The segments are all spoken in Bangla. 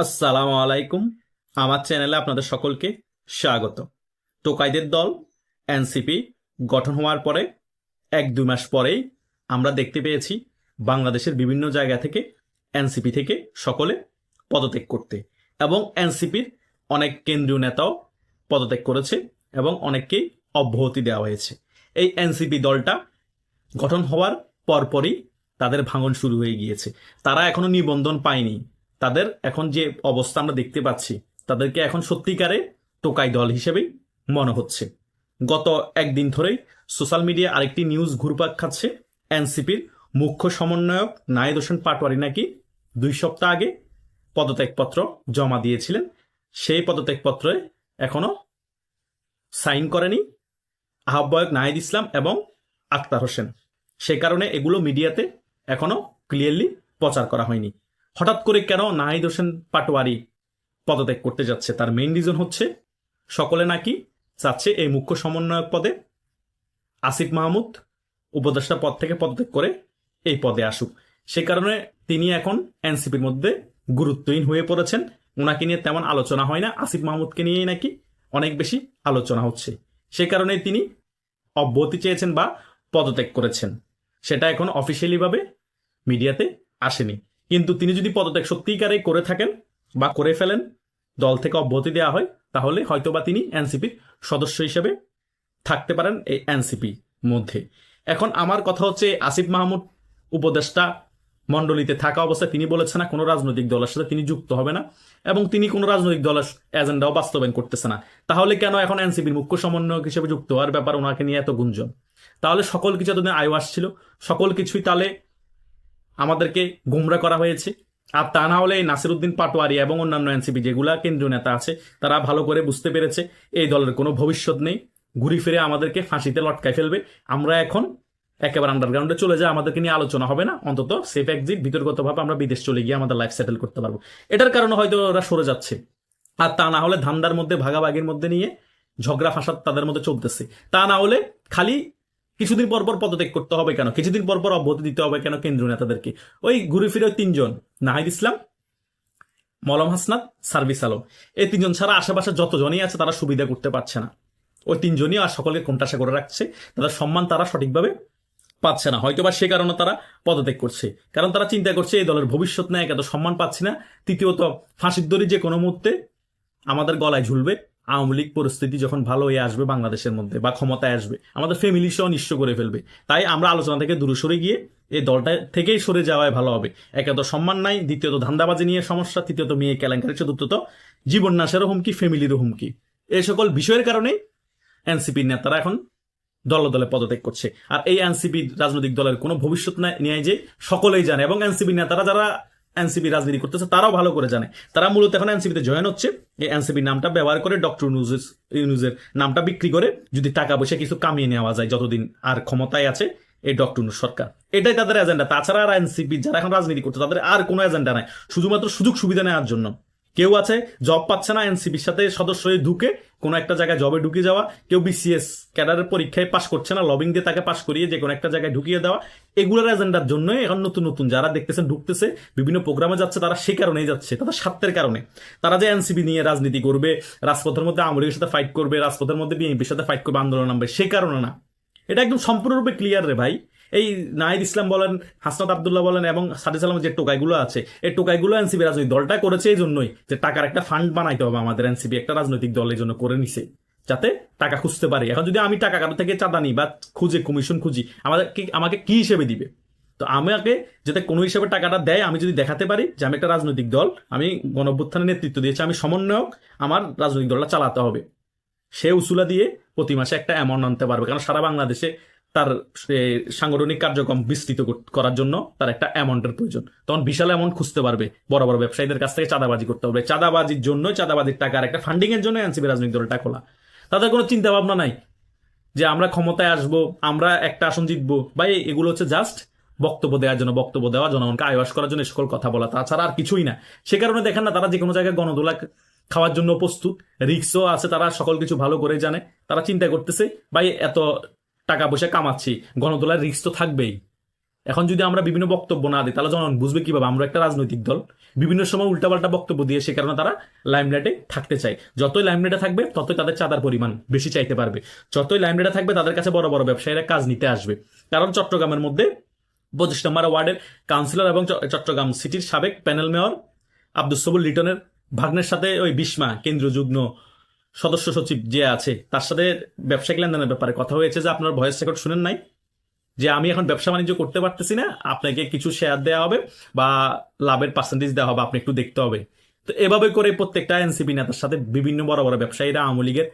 আসসালামু আলাইকুম। আমার চ্যানেলে আপনাদের সকলকে স্বাগত। টোকাইদের দল, এনসিপি, গঠন হওয়ার পরে, এক দুই মাস পরেই আমরা দেখতে পেয়েছি বাংলাদেশের বিভিন্ন জায়গা থেকে, এনসিপি থেকে সকলে পদত্যাগ করতে। এবং এনসিপির অনেক কেন্দ্রীয় নেতাও পদত্যাগ করেছে এবং অনেককেই অব্যাহতি দেওয়া হয়েছে। এই এনসিপি দলটা গঠন হওয়ার পরপরই তাদের ভাঙন শুরু হয়ে গিয়েছে। তারা এখনও নিবন্ধন পায়নি। তাদের এখন যে অবস্থা আমরা দেখতে পাচ্ছি, তাদেরকে এখন সত্যিকারে টোকাই দল হিসেবেই মনে হচ্ছে। গত একদিন ধরেই সোশ্যাল মিডিয়া আরেকটি নিউজ ঘুরপাক খাচ্ছে, এনসিপির মুখ্য সমন্বয়ক নায়েদ হোসেন পাটোয়ারি নাকি দুই সপ্তাহ আগে পদত্যাগপত্র জমা দিয়েছিলেন। সেই পদত্যাগপত্রে এখনও সাইন করেনি আহ্বায়ক নাহিদ ইসলাম এবং আক্তার হোসেন। সে কারণে এগুলো মিডিয়াতে এখনও ক্লিয়ারলি প্রচার করা হয়নি। হঠাৎ করে কেন নাহিদ হোসেন পাটোয়ারি পদত্যাগ করতে যাচ্ছে? তার মেইন রিজন হচ্ছে, সকলে নাকি চাচ্ছে এই মুখ্য সমন্বয়ক পদে আসিফ মাহমুদ উপদেষ্টা পদ থেকে পদত্যাগ করে এই পদে আসুক। সে কারণে তিনি এখন এনসিপির মধ্যে গুরুত্বহীন হয়ে পড়েছেন। ওনাকে নিয়ে তেমন আলোচনা হয় না। আসিফ মাহমুদকে নিয়েই নাকি অনেক বেশি আলোচনা হচ্ছে। সে কারণে তিনি অব্যাহতি চেয়েছেন বা পদত্যাগ করেছেন। সেটা এখন অফিসিয়ালিভাবে মিডিয়াতে আসেনি। কিন্তু তিনি যদি পদত্যাগ সত্যিকারে করে থাকেন বা করে ফেলেন, দল থেকে অব্যাহতি দেওয়া হয়, তাহলে হয়তোবা তিনি এনসিপির সদস্য হিসেবে থাকতে পারেন এই এনসিপি মধ্যে। এখন আমার কথা হচ্ছে, আসিফ মাহমুদ উপদেষ্টা মণ্ডলীতে থাকা অবস্থায় তিনি বলেছেন না, কোনো রাজনৈতিক দলের সাথে তিনি যুক্ত হবে না এবং তিনি কোনো রাজনৈতিক দলের এজেন্ডাও বাস্তবায়ন করতেছে না। তাহলে কেন এখন এনসিপির মুখ্য সমন্বয়ক হিসেবে যুক্ত হওয়ার ব্যাপার ওনাকে নিয়ে এত গুঞ্জন? তাহলে সকল কিছু এতদিন আয়ু আসছিল, সকল কিছুই তাহলে আমাদেরকে গুমরা করা হয়েছে। আর তা না হলে এই নাসিরুদ্দিন পাটোয়ারি এবং অন্যান্য এনসিপি যেগুলা কেন্দ্রীয় নেতা আছে, তারা ভালো করে বুঝতে পেরেছে, এই দলের কোনো ভবিষ্যৎ নেই। ঘুরি ফিরে আমাদেরকে ফাঁসিতে লটকায় ফেলবে। আমরা এখন একেবারে আন্ডারগ্রাউন্ডে চলে যায় আমাদেরকে নিয়ে আলোচনা হবে না। অন্তত সেফ এক্সিট বিতর্কতভাবে আমরা বিদেশ চলে গিয়ে আমাদের লাইফ সেটেল করতে পারব। এটার কারণে হয়তো ওরা সরে যাচ্ছে। আর তা না হলে ধান্দার মধ্যে, ভাগাভাগির মধ্যে নিয়ে ঝগড়া ফাসাদ তাদের মধ্যে চলতেছে। তা না হলে খালি কিছুদিন পর পর পদত্যাগ করতে হবে কেন? কিছুদিন পর পর অব্যাহতি দিতে হবে কেন কেন্দ্রীয় নেতাদেরকে? ওই ঘুরে ফিরে তিনজন, নাহিদ ইসলাম মলম হাসনাত সার্ভিস আলম। এই তিনজন ছাড়া আশেপাশে যতজনই আছে তারা সুবিধা করতে পারছে না। ওই তিনজনই আর সকলকে কোনটাসা করে রাখছে। তাদের সম্মান তারা সঠিকভাবে পাচ্ছে না। হয়তো বা সে কারণে তারা পদত্যাগ করছে। কারণ তারা চিন্তা করছে, এই দলের ভবিষ্যৎ নেয় এত সম্মান পাচ্ছি না। তৃতীয়ত, ফাঁসির দড়ি যে কোনো মুহূর্তে আমাদের গলায় ঝুলবে। আওয়ামী লীগ পরিস্থিতি যখন ভালো হয়ে আসবে বাংলাদেশের মধ্যে বা ক্ষমতায় আসবে, আমাদের ফ্যামিলি সহ নিঃস্ব করে ফেলবে। তাই আমরা আলোচনা থেকে দূরে সরে গিয়ে এই দলটা থেকেই সরে যাওয়াই ভালো হবে। একে তো সম্মান নাই, দ্বিতীয়ত ধান্দাবাজি নিয়ে সমস্যা, তৃতীয়ত মেয়ে কেলেঙ্কারি, চতুর্থত জীবন নাশেরও হুমকি, ফ্যামিলিরও হুমকি। এই সকল বিষয়ের কারণেই এনসিপির নেতারা এখন দল দলে পদত্যাগ করছে। আর এই এনসিপি রাজনৈতিক দলের কোনো ভবিষ্যৎ নিয়ে যে সকলেই জানে। এবং এনসিপি নেতারা যারা এনসিপি রাজনীতি করতেছে, তারাও ভালো করে জানে। তারা মূলত এখন এনসিপিতে জয়েন হচ্ছে। এই এনসিপি নামটা ব্যবহার করে ডক্টর ইউনুজের ইউনুজের নামটা বিক্রি করে যদি টাকা পয়সা কিছু কামিয়ে নেওয়া যায় যতদিন আর ক্ষমতায় আছে এই ডক্টর ইউনুস সরকার। এটাই তাদের এজেন্ডা তাছাড়া আর এনসিপি যারা এখন রাজনীতি করছে, তাদের আর কোনো এজেন্ডা নাই। শুধুমাত্র সুযোগ সুবিধা নেওয়ার জন্য। কেউ আছে জব পাচ্ছে না, এনসিপির সাথে সদস্য হয়ে ঢুকে কোনো একটা জায়গায় জবে ঢুকে যাওয়া, কেউ বিসিএস ক্যাডারের পরীক্ষায় পাশ করছে না লবিং দিয়ে তাকে পাশ করিয়ে যে কোনো একটা জায়গায় ঢুকিয়ে দেওয়া, এগুলোর এজেন্ডার জন্যই এখন নতুন নতুন যারা দেখতেছেন ঢুকতেছে, বিভিন্ন প্রোগ্রামে যাচ্ছে, তারা সে কারণেই যাচ্ছে, তাদের স্বার্থের কারণে। তারা যে এনসিপি নিয়ে রাজনীতি করবে, রাজপথের মধ্যে আমরিকের সাথে ফাইট করবে, রাজপথের মধ্যে বিএনপির সাথে ফাইট করবে, আন্দোলন নামবে, সে কারণে না। এটা একদম সম্পূর্ণরূপে ক্লিয়ার রে ভাই। এই নাহিদ ইসলাম বলেন, হাসনাত আবদুল্লাহ বলেন এবং সাদিস আলমের যে টোকাইগুলো আছে, এই টোকাইগুলো এনসিপি রাজনৈতিক দলটা করেছে এই জন্যই যে টাকার একটা ফান্ড বানাইতে হবে আমাদের এনসিপি একটা রাজনৈতিক দলের জন্য করে নিছে, যাতে টাকা খুঁজতে পারি। এখন যদি আমি টাকা কারও থেকে চাঁদা নিই বা খুঁজে কমিশন খুঁজি, আমাদের কি- আমাকে কি হিসেবে দিবে? তো আমাকে যাতে কোনো হিসেবে টাকাটা দেয়, আমি যদি দেখাতে পারি যে আমি একটা রাজনৈতিক দল, আমি গণঅভ্যুত্থানের নেতৃত্ব দিয়েছি, আমি সমন্বয়ক, আমার রাজনৈতিক দলটা চালাতে হবে। সে উসুলা দিয়ে প্রতি মাসে একটা অ্যামাউন্ট আনতে পারবে, কারণ সারা বাংলাদেশে তার সাংগঠনিক কার্যক্রম বিস্তৃত করার জন্য তার একটা অ্যামাউন্টের প্রয়োজন। তখন বিশাল অ্যামাউন্ট খুঁজতে পারবে, বড় বড় ব্যবসায়ীদের কাছ থেকে চাঁদাবাজি করতে হবে। চাঁদাবাজির জন্য চাঁদাবাজির টাকার একটা ফান্ডিং এর জন্য এনসিপি রাজনৈতিক দলটা খোলা। তাদের কোনো চিন্তা ভাবনা নাই যে আমরা ক্ষমতায় আসব, আমরা একটা আসন জিতবো। বা এগুলো হচ্ছে জাস্ট বক্তব্য দেওয়ার জন্য, বক্তব্য দেওয়া, জনগণকে আয়স করার জন্য সকল কথা বলা। তাছাড়া আর কিছুই না। সে কারণে দেখেন না, তারা যে কোনো জায়গায় গণদোলা খাওয়ার জন্য প্রস্তুত। রিক্সও আছে, তারা সকল কিছু ভালো করে জানে। তারা চিন্তা করতেছে, ভাই, এত টাকা পয়সা কামাচ্ছি, গণদোলার রিক্স তো থাকবেই। এখন যদি আমরা বিভিন্ন বক্তব্য না দিই, তাহলে জনগণ বুঝবে কীভাবে? আমরা একটা রাজনৈতিক দল। বিভিন্ন সময় উল্টাপাল্টা বক্তব্য দিয়ে সে কারণে তারা লাইমলাইটে থাকতে চায়। যতই লাইমলাইটে থাকবে, ততই তাদের চাঁদার পরিমাণ বেশি চাইতে পারবে। যতই লাইমলাইটে থাকবে, তাদের কাছে বড় বড় ব্যবসায়ীরা কাজ নিতে আসবে। কারণ চট্টগ্রামের মধ্যে পঁচিশ নম্বর ওয়ার্ডের কাউন্সিলর এবং চট্টগ্রাম সিটির সাবেক প্যানেল মেয়র আব্দুল সবুল লিটনের ভাগ্নের সাথে ওই বিস্মা কেন্দ্রীয় যুগ্ম সদস্য সচিব যে আছে, তার সাথে ব্যবসায়িক লেনদেনের ব্যাপারে কথা হয়েছে যে আপনার ভয়েস রেকর্ড শুনেন নাই, যে আমি এখন ব্যবসা বাণিজ্য করতে পারতেছি না, আপনাকে কিছু শেয়ার দেওয়া হবে বা লাভের পার্সেন্টেজ দেওয়া হবে, আপনি একটু দেখতে হবে। তো এভাবে করে প্রত্যেকটা এনসিপি নেতার সাথে বিভিন্ন বড় বড় ব্যবসায়ীরা, আওয়ামী লীগের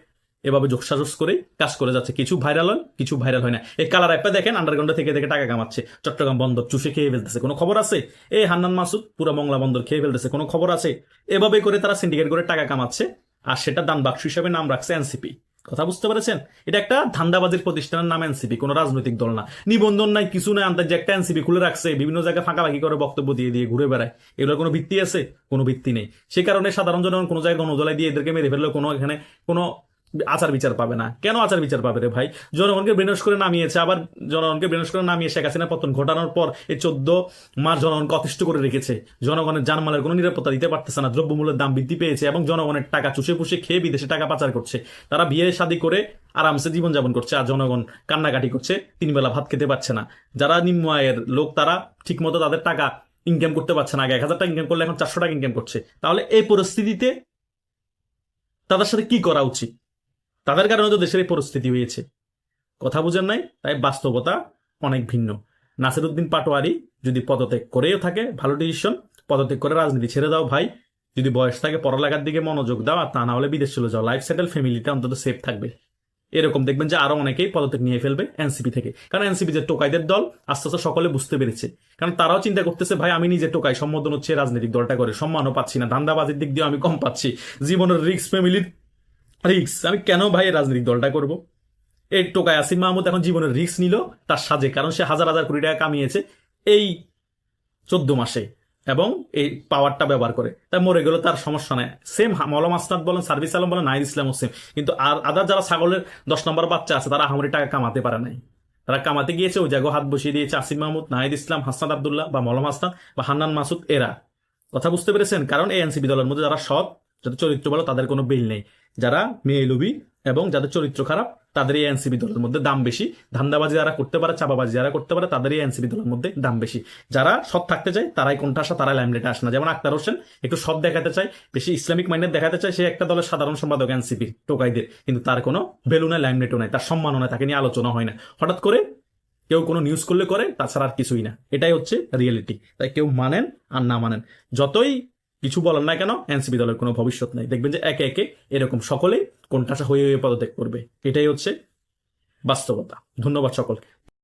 এভাবে যোগসাজস করে কাজ করে যাচ্ছে। কিছু ভাইরাল হয়, কিছু ভাইরাল হয় না। এই কালার অ্যাপটা দেখেন আন্ডারগ্রাউন্ড থেকে থেকে টাকা কামাচ্ছে। চট্টগ্রাম বন্দর চুষে খেয়ে ফেলতেছে, কোনো খবর আছে? এই হান্নান মাসুদ, পুরো মংলা বন্দর খেয়ে ফেলতেছে, কোনো খবর আছে? এভাবে করে তারা সিন্ডিকেট করে টাকা কামাচ্ছে। আর সেটা দান বাক্স হিসেবে নাম রাখছে এনসিপি। কথা বুঝতে পেরেছেন? এটা একটা ধান্দাবাজির প্রতিষ্ঠানের নাম এনসিপি, কোনো রাজনৈতিক দল না। নিবন্ধন নাই, কিছু নাই আন্তর্জাতিক একটা এনসিপি খুলে রাখছে, বিভিন্ন জায়গায় ফাঁকাফাঁকি করে বক্তব্য দিয়ে দিয়ে ঘুরে বেড়ায়। এগুলোর কোনো ভিত্তি আছে? কোনো ভিত্তি নেই। সে কারণে সাধারণ জনগণ কোনো জায়গায় গণজলায় দিয়ে এদেরকে মেরে ফেললে কোনো এখানে কোনো আচার বিচার পাবে না। কেন আচার বিচার পাবে রে ভাই? জনগণকে ব্রেনস করে নামিয়েছে, আবার জনগণকে ব্রেনস করে নামিয়ে শেখ হাসিনা পতন ঘটানোর পর এই চোদ্দ মাস জনগণকে অতিষ্ঠ করে রেখেছে। জনগণের জানমালের কোনো নিরাপত্তা দিতে পারতেছে না, দ্রব্যমূল্যের দাম বৃদ্ধি পেয়েছে এবং জনগণের টাকা চুষে পুষে খেয়ে বিদেশে টাকা পাচার করছে। তারা বিয়ে শাদী করে আরামসে জীবনযাপন করছে আর জনগণ কান্নাকাটি করছে, তিন বেলা ভাত খেতে পারছে না। যারা নিম্ন আয়ের লোক, তারা ঠিকমতো তাদের টাকা ইনকাম করতে পারছে না। আগে এক হাজার টাকা ইনকাম করলে এখন চারশো টাকা ইনকাম করছে। তাহলে এই পরিস্থিতিতে তাদের সাথে কি করা উচিত? তাদের কারণে তো দেশের এই পরিস্থিতি হয়েছে। কথা বুঝেন নাই, তাই বাস্তবতা অনেক ভিন্ন। নাসিরুদ্দিন পাটোয়ারি যদি পদত্যাগ করেও থাকে, ভালো ডিসিশন পদত্যাগ করে রাজনীতি ছেড়ে দাও ভাই। যদি বয়স থাকে, পড়ালেখার দিকে মনোযোগ দাও, আর তা না হলে বিদেশ চলে যাও। লাইফ সেটেল ফ্যামিলিটা অন্তত সেফ থাকবে। এরকম দেখবেন যে আরও অনেকেই পদত্যাগ নিয়ে ফেলবে এনসিপি থেকে। কারণ এনসিপি যে টোকাইদের দল, আস্তে আস্তে সকলে বুঝতে পেরেছে। কারণ তারাও চিন্তা করতেছে, ভাই, আমি নিজে টোকাই, সম্বোধন হচ্ছে রাজনৈতিক দলটা করে, সম্মানও পাচ্ছি না। ধান্দাবাজির দিক দিয়ে আমি কম পাচ্ছি। জীবনের রিক্স ফ্যামিলির রিক্স আমি কেন ভাই রাজনৈতিক দলটা করব? এই টোকায় আসিম মাহমুদ এখন জীবনের রিক্স নিল, তার সাজে কারণ সে হাজার হাজার কোটি টাকা কামিয়েছে এই চোদ্দ মাসে এবং এই পাওয়ারটা ব্যবহার করে। তাই মরে গেল তার সমস্যা নাই। সেম মলম আসনাদ বলেন, সার্ভিস আলম বলেন নাইর ইসলাম সেম কিন্তু আর আদার যারা ছাগলের দশ নম্বর বাচ্চা আছে, তারা আহামরি টাকা কামাতে পারে নাই। তারা কামাতে গিয়েছে, ওই জায়গায় হাত বসিয়ে দিয়েছে আসিম মাহমুদ, নাহিদ ইসলাম, হাসনাদ আবদুল্লাহ বা মলম হাসনাদ বা হান্নান মাসুদ, এরা। কথা বুঝতে পেরেছেন? কারণ এই এনসিপি দলের মধ্যে যারা সৎ, যাদের চরিত্র বলো তাদের কোনো বিল নেই। যারা মেয়ে লুবি এবং যাদের চরিত্র খারাপ তাদের এই এনসিপি দলের মধ্যে দাম বেশি। ধান্দাবাজি যারা করতে পারে চাপাবাজি যারা করতে পারে তাদের এই এনসিপি দলের মধ্যে দাম বেশি। যারা সৎ থাকতে চায়, তারাই কোনটা আসা, তারাই লাইমলাইটে আসে না। যেমন আক্তার হোসেন, একটু সৎ দেখাতে চায়, বেশি ইসলামিক মাইন্ডের দেখাতে চায়, সে একটা দলের সাধারণ সম্পাদক এনসিপি টোকাইদের। কিন্তু তার কোনো ভ্যালু নাই লাইমলাইটও নাই, তার সম্মানও নাই, তাকে নিয়ে আলোচনা হয় না। হঠাৎ করে কেউ কোনো নিউজ করলে করে, তাছাড়া আর কিছুই না। এটাই হচ্ছে রিয়েলিটি তাই কেউ মানেন আর না মানেন। যতই কিছু বলার না কেন? এনসিপি দলের কোনো ভবিষ্যৎ নাই। দেখবেন যে একে একে এরকম সকলেই কোনটাসা হয়ে হয়ে পদত্যাগ করবে। এটাই হচ্ছে বাস্তবতা। ধন্যবাদ সকলকে।